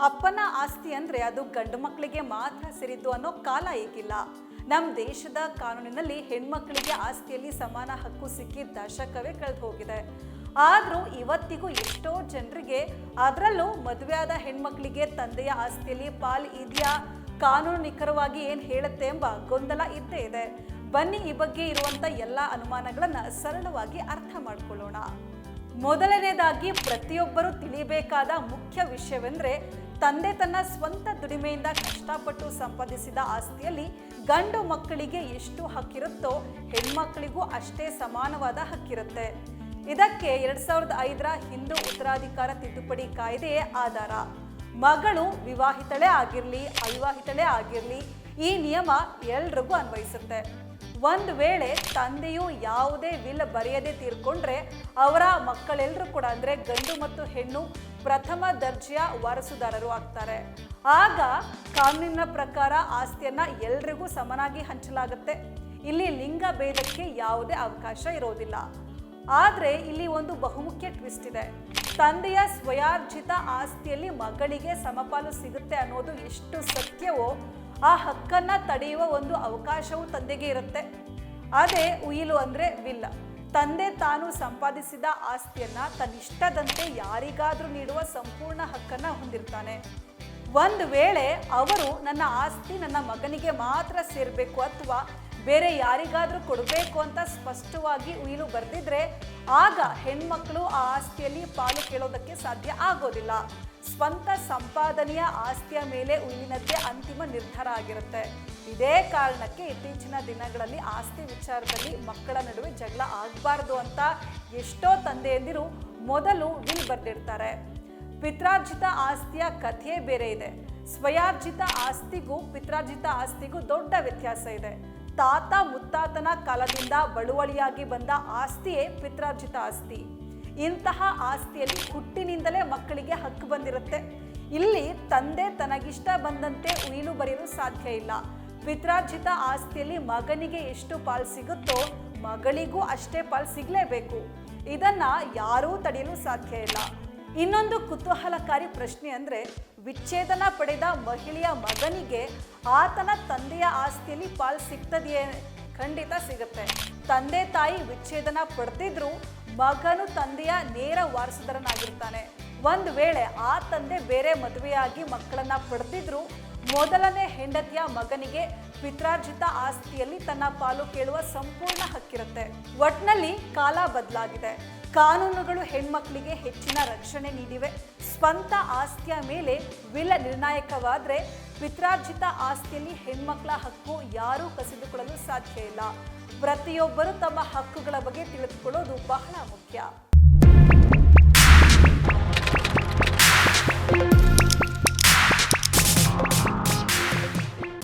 ಅಪ್ಪನ ಆಸ್ತಿ ಅಂದ್ರೆ ಅದು ಗಂಡು ಮಕ್ಕಳಿಗೆ ಮಾತ್ರ ಸೇರಿದ್ದು ಅನ್ನೋ ಕಾಲ ಈಗಿಲ್ಲ ನಮ್ಮ ದೇಶದ ಕಾನೂನಿನಲ್ಲಿ ಹೆಣ್ಮಕ್ಳಿಗೆ ಆಸ್ತಿಯಲ್ಲಿ ಸಮಾನ ಹಕ್ಕು ಸಿಕ್ಕಿ ದಶಕವೇ ಕಳೆದು ಹೋಗಿದೆ. ಆದರೂ ಇವತ್ತಿಗೂ ಎಷ್ಟೋ ಜನರಿಗೆ ಅದರಲ್ಲೂ ಮದುವೆಯಾದ ಹೆಣ್ಮಕ್ಳಿಗೆ ತಂದೆಯ ಆಸ್ತಿಯಲ್ಲಿ ಪಾಲ್ ಇದೆಯಾ? ಕಾನೂನು ನಿಖರವಾಗಿ ಏನು ಹೇಳುತ್ತೆ ಎಂಬ ಗೊಂದಲ ಇದ್ದೇ ಇದೆ. ಬನ್ನಿ ಈ ಬಗ್ಗೆ ಇರುವಂತ ಎಲ್ಲ ಅನುಮಾನಗಳನ್ನ ಸರಳವಾಗಿ ಅರ್ಥ ಮಾಡಿಕೊಳ್ಳೋಣ. ಮೊದಲನೇದಾಗಿ ಪ್ರತಿಯೊಬ್ಬರು ತಿಳಿಬೇಕಾದ ಮುಖ್ಯ ವಿಷಯವೆಂದ್ರೆ ತಂದೆ ತನ್ನ ಸ್ವಂತ ದುಡಿಮೆಯಿಂದ ಕಷ್ಟಪಟ್ಟು ಸಂಪಾದಿಸಿದ ಆಸ್ತಿಯಲ್ಲಿ ಗಂಡು ಮಕ್ಕಳಿಗೆ ಎಷ್ಟು ಹಕ್ಕಿರುತ್ತೋ ಹೆಣ್ಮಕ್ಕಳಿಗೂ ಅಷ್ಟೇ ಸಮಾನವಾದ ಹಕ್ಕಿರುತ್ತೆ. ಇದಕ್ಕೆ ಎರಡ್ ಸಾವಿರದ ಐದರ ಹಿಂದೂ ಉತ್ತರಾಧಿಕಾರ ತಿದ್ದುಪಡಿ ಕಾಯ್ದೆಯೇ ಆಧಾರ. ಮಗಳು ವಿವಾಹಿತಳೇ ಆಗಿರಲಿ, ಅವಿವಾಹಿತಳೇ ಆಗಿರಲಿ ಈ ನಿಯಮ ಎಲ್ರಿಗೂ ಅನ್ವಯಿಸುತ್ತೆ. ಒಂದು ವೇಳೆ ತಂದೆಯು ಯಾವುದೇ ವಿಲ್ ಬರೆಯದೆ ತೀರ್ಕೊಂಡ್ರೆ ಅವರ ಮಕ್ಕಳೆಲ್ಲರೂ ಕೂಡ ಅಂದರೆ ಗಂಡು ಮತ್ತು ಹೆಣ್ಣು ಪ್ರಥಮ ದರ್ಜೆಯ ವಾರಸುದಾರರು ಆಗ್ತಾರೆ. ಆಗ ಕಾನೂನಿನ ಪ್ರಕಾರ ಆಸ್ತಿಯನ್ನ ಎಲ್ರಿಗೂ ಸಮನಾಗಿ ಹಂಚಲಾಗುತ್ತೆ. ಇಲ್ಲಿ ಲಿಂಗ ಭೇದಕ್ಕೆ ಯಾವುದೇ ಅವಕಾಶ ಇರೋದಿಲ್ಲ. ಆದ್ರೆ ಇಲ್ಲಿ ಒಂದು ಬಹುಮುಖ್ಯ ಟ್ವಿಸ್ಟ್ ಇದೆ. ತಂದೆಯ ಸ್ವಯಾರ್ಜಿತ ಆಸ್ತಿಯಲ್ಲಿ ಮಗಳಿಗೆ ಸಮಪಾಲು ಸಿಗುತ್ತೆ ಅನ್ನೋದು ಎಷ್ಟು ಸತ್ಯವೋ ಆ ಹಕ್ಕನ್ನ ತಡೆಯುವ ಒಂದು ಅವಕಾಶವು ತಂದೆಗೆ ಇರುತ್ತೆ. ಅದೇ ಉಯಿಲು ಅಂದ್ರೆ ವಿಲ್ಲ. ತಂದೆ ತಾನು ಸಂಪಾದಿಸಿದ ಆಸ್ತಿಯನ್ನ ತನ್ನಿಷ್ಟದಂತೆ ಯಾರಿಗಾದರೂ ನೀಡುವ ಸಂಪೂರ್ಣ ಹಕ್ಕನ್ನ ಹೊಂದಿರ್ತಾನೆ. ಒಂದು ವೇಳೆ ಅವರು ನನ್ನ ಆಸ್ತಿ ನನ್ನ ಮಗನಿಗೆ ಮಾತ್ರ ಸೇರಬೇಕು ಅಥವಾ ಬೇರೆ ಯಾರಿಗಾದರೂ ಕೊಡಬೇಕು ಅಂತ ಸ್ಪಷ್ಟವಾಗಿ ಉಯಿಲು ಬರೆದಿದ್ರೆ ಆಗ ಹೆಣ್ಮಕ್ಳು ಆ ಆಸ್ತಿಯಲ್ಲಿ ಪಾಲು ಕೇಳೋದಕ್ಕೆ ಸಾಧ್ಯ ಆಗೋದಿಲ್ಲ. ಸ್ವಂತ ಸಂಪಾದನೆಯ ಆಸ್ತಿಯ ಮೇಲೆ ಉಳಿನದ್ದೇ ಅಂತಿಮ ನಿರ್ಧಾರ ಆಗಿರುತ್ತೆ. ಇದೇ ಕಾರಣಕ್ಕೆ ಇತ್ತೀಚಿನ ದಿನಗಳಲ್ಲಿ ಆಸ್ತಿ ವಿಚಾರದಲ್ಲಿ ಮಕ್ಕಳ ನಡುವೆ ಜಗಳ ಆಗಬಾರ್ದು ಅಂತ ಎಷ್ಟೋ ತಂದೆಯಂದಿರು ಮೊದಲು ವಿಲ್ ಬರೆದಿರ್ತಾರೆ. ಪಿತ್ರಾರ್ಜಿತ ಆಸ್ತಿಯ ಕಥೆಯೇ ಬೇರೆ ಇದೆ. ಸ್ವಯಾರ್ಜಿತ ಆಸ್ತಿಗೂ ಪಿತ್ರಾರ್ಜಿತ ಆಸ್ತಿಗೂ ದೊಡ್ಡ ವ್ಯತ್ಯಾಸ ಇದೆ. ತಾತ ಮುತ್ತಾತನ ಕಾಲದಿಂದ ಬಳುವಳಿಯಾಗಿ ಬಂದ ಆಸ್ತಿಯೇ ಪಿತ್ರಾರ್ಜಿತ ಆಸ್ತಿ. ಇಂತಹ ಆಸ್ತಿಯಲ್ಲಿ ಹುಟ್ಟಿನಿಂದಲೇ ಮಕ್ಕಳಿಗೆ ಹಕ್ಕು ಬಂದಿರುತ್ತೆ. ಇಲ್ಲಿ ತಂದೆ ತನಗಿಷ್ಟ ಬಂದಂತೆ ಉಯಿಲು ಬರೆಯಲು ಸಾಧ್ಯ ಇಲ್ಲ. ಪಿತ್ರಾರ್ಜಿತ ಆಸ್ತಿಯಲ್ಲಿ ಮಗನಿಗೆ ಎಷ್ಟು ಪಾಲು ಸಿಗುತ್ತೋ ಮಗಳಿಗೂ ಅಷ್ಟೇ ಪಾಲು ಸಿಗಲೇಬೇಕು. ಇದನ್ನ ಯಾರೂ ತಡೆಯಲು ಸಾಧ್ಯ ಇಲ್ಲ. ಇನ್ನೊಂದು ಕುತೂಹಲಕಾರಿ ಪ್ರಶ್ನೆ ಅಂದ್ರೆ, ವಿಚ್ಛೇದನ ಪಡೆದ ಮಹಿಳೆಯ ಮಗನಿಗೆ ಆತನ ತಂದೆಯ ಆಸ್ತಿಯಲ್ಲಿ ಪಾಲು ಸಿಗ್ತದೆಯೇ? ಖಂಡಿತ ಸಿಗುತ್ತೆ. ತಂದೆ ತಾಯಿ ವಿಚ್ಛೇದನ ಪಡೆದಿದ್ರು ಮಗನು ತಂದೆಯ ನೇರ ವಾರಸುದಾರನಾಗಿರ್ತಾನೆ. ಒಂದು ವೇಳೆ ಆ ತಂದೆ ಬೇರೆ ಮದುವೆಯಾಗಿ ಮಕ್ಕಳನ್ನ ಪಡೆದಿದ್ರು ಮೊದಲನೇ ಹೆಂಡತಿಯ ಮಗನಿಗೆ ಪಿತ್ರಾರ್ಜಿತ ಆಸ್ತಿಯಲ್ಲಿ ತನ್ನ ಪಾಲು ಕೇಳುವ ಸಂಪೂರ್ಣ ಹಕ್ಕಿರುತ್ತೆ. ಒಟ್ನಲ್ಲಿ ಕಾಲ ಬದಲಾಗಿದೆ. ಕಾನೂನುಗಳು ಹೆಣ್ಮಕ್ಳಿಗೆ ಹೆಚ್ಚಿನ ರಕ್ಷಣೆ ನೀಡಿವೆ. ಸ್ವಂತ ಆಸ್ತಿಯ ಮೇಲೆ ವಿಲ ನಿರ್ಣಾಯಕವಾದ್ರೆ ಪಿತ್ರಾರ್ಜಿತ ಆಸ್ತಿಯಲ್ಲಿ ಹೆಣ್ಮಕ್ಳ ಹಕ್ಕು ಯಾರೂ ಕಸಿದುಕೊಳ್ಳಲು ಸಾಧ್ಯ ಇಲ್ಲ. ಪ್ರತಿಯೊಬ್ಬರು ತಮ್ಮ ಹಕ್ಕುಗಳ ಬಗ್ಗೆ ತಿಳಿದುಕೊಳ್ಳೋದು ಬಹಳ ಮುಖ್ಯ.